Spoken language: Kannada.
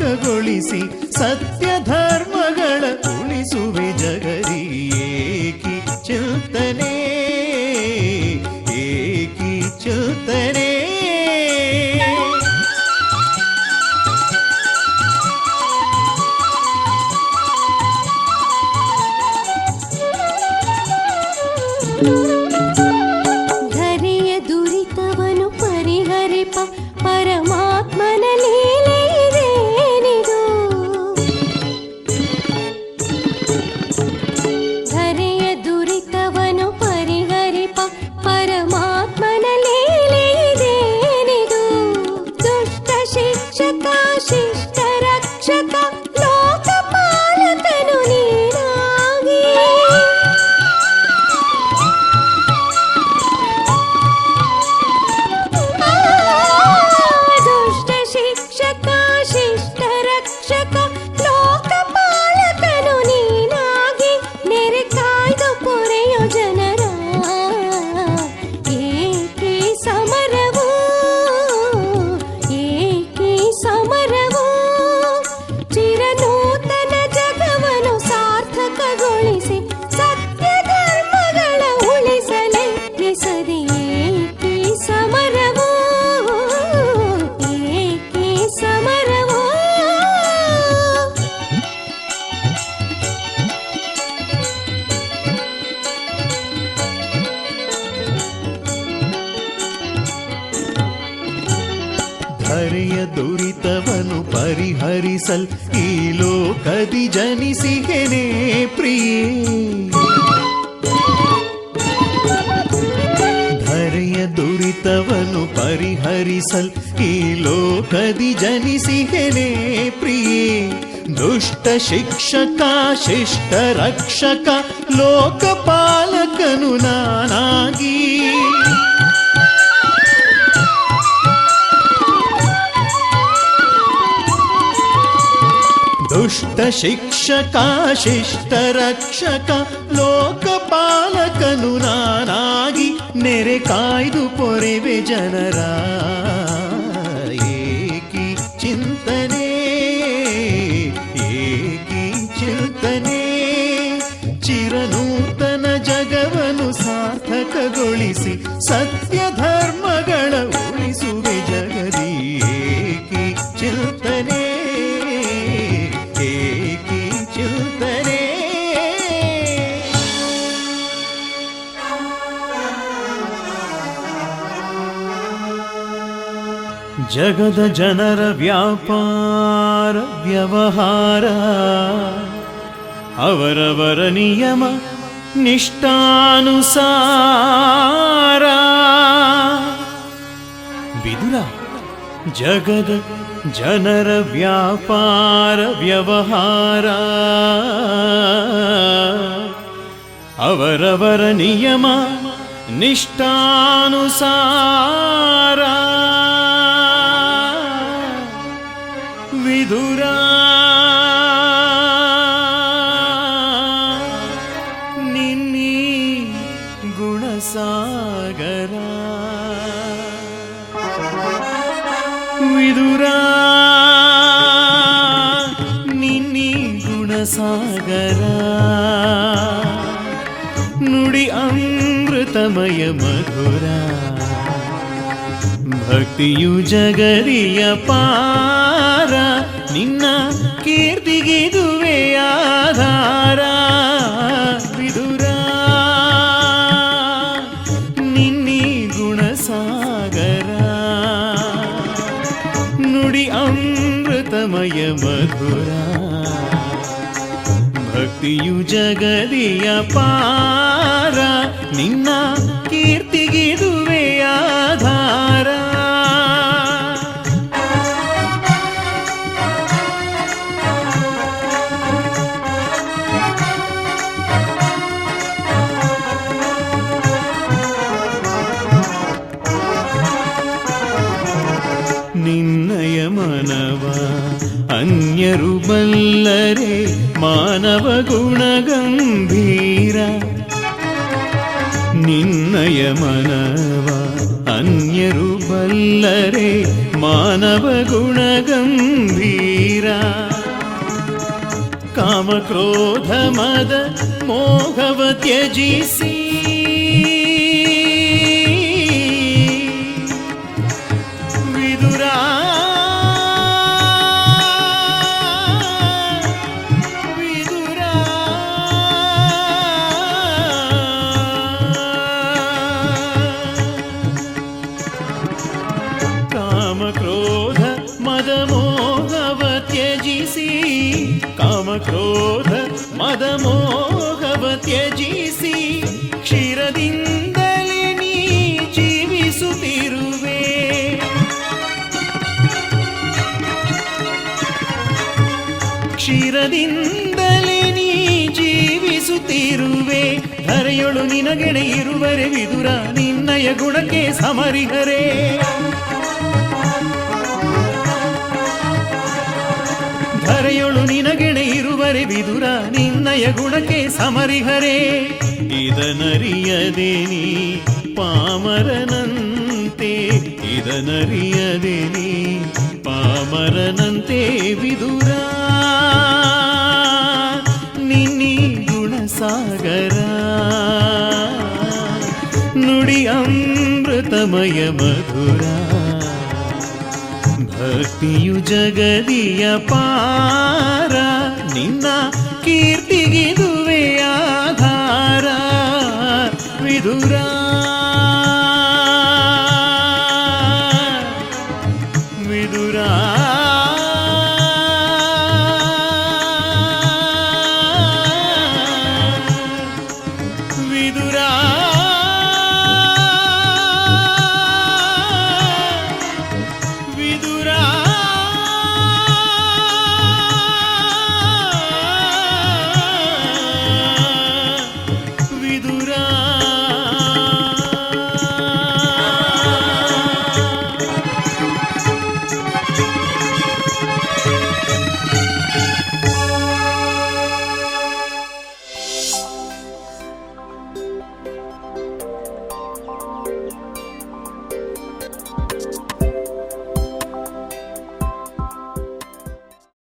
ಚಿರನೂತನ ಸತ್ಯ ಧರ್ಮಗಳ ಉಳಿಸುವೆ ಏಕಿ ಚಿಂತನೆ. ಪರಿಹರಿಸಲ್ ಈ ಲೋಕದಿ ಜನಿಸಿಗೆನೆ ಪ್ರಿಯೇ ಧರೆಯ ದುರಿತವನ್ನು ಪರಿಹರಿಸಲ್ ಈ ಲೋಕದಿ ಜನಿಸಿಗೆನೆ ಪ್ರಿಯೇ ದುಷ್ಟ ಶಿಕ್ಷಕ ಶಿಷ್ಟ ರಕ್ಷಕ ಲೋಕಪಾಲಕನು ನಾನಾಗಿ ದುಷ್ಟ ಶಿಕ್ಷಕ, ಶಿಷ್ಟ ರಕ್ಷಕ, ಲೋಕಪಾಲಕನು ನಾನಾಗಿ ನೆರೆ ಕಾಯ್ದು ಪೊರೆವೆ ಜನರ. ಏಕಿ ಚಿಂತನೆ ಏಕಿ ಚಿಂತನೆ, ಚಿರನೂತನ ಜಗವನ್ನು ಸಾರ್ಥಕಗೊಳಿಸಿ ಸತ್ಯ ಧರ್ಮಗಳ ಜಗದ ಜನರ ವ್ಯಾಪಾರ ವ್ಯವಹಾರ ಅವರವರ ನಿಯಮ ನಿಷ್ಠಾನುಸಾರ ಬಿದುರ ಜಗದ ಜನರ ವ್ಯಾಪಾರ ವ್ಯವಹಾರ ಅವರವರ ನಿಯಮ ನಿಷ್ಠಾನುಸಾರ ವಿದುರ ನಿನ್ನಿ ಗುಣಸಾಗರ. ನುಡಿ ಅಮೃತಮಯ ಮಧುರ. ಭಕ್ತಿಯು ಜಗರಿಯ ಪಾರ. ನಿನ್ನ ಕೀರ್ತಿಗಿದುವೆ ಆಧಾರ. ನುಡಿ ಅಮೃತಮಯ ಮಧುರ. ಭಕ್ತಿಯು ಜಗದಿಯ ಪಾರ. ನಿನ್ನ ಅನ್ಯರು ಬಲ್ಲರೆ ಮಾನವ ಗುಣಗಂಭೀರ ನಿನ್ನಯ ಮನವ ಅನ್ಯರು ಬಲ್ಲ ಬಲ್ಲರೆ ಮಾನವ ಗುಣ ಗಂಭೀರ ಕಾಮ ಕ್ರೋಧ ಮದ ಮೋಹವ ತ್ಯಜಿಸಿ ಧರೆಯೊಳು ನಿನಗೆಡೆ ಇರುವರೆ ವಿದುರ, ನಿನ್ನಯ ಗುಣಕ್ಕೆ ಸಮರಿಹರೇ. ಧರೆಯೊಳು ನಿನಗೆಡೆ ಇರುವರೆ ವಿದುರ, ನಿನ್ನಯ ಗುಣಕ್ಕೆ ಸಮರಿಹರೇ. ಇದನರಿಯದೆ ನೀ ಪಾಮರನಂತೆ, ಇದನರಿಯದೆ ನೀ ಪಾಮರನಂತೆ ವಿದುರ. रमय मधुरा ಭಕ್ತಿಯು ಜಗದಿಯ ಪಾರ ನಿನ್ನ ಕೀರ್ತಿಗಿದುವೆ ಆಧಾರ ವಿದುರ ವಿದುರಾ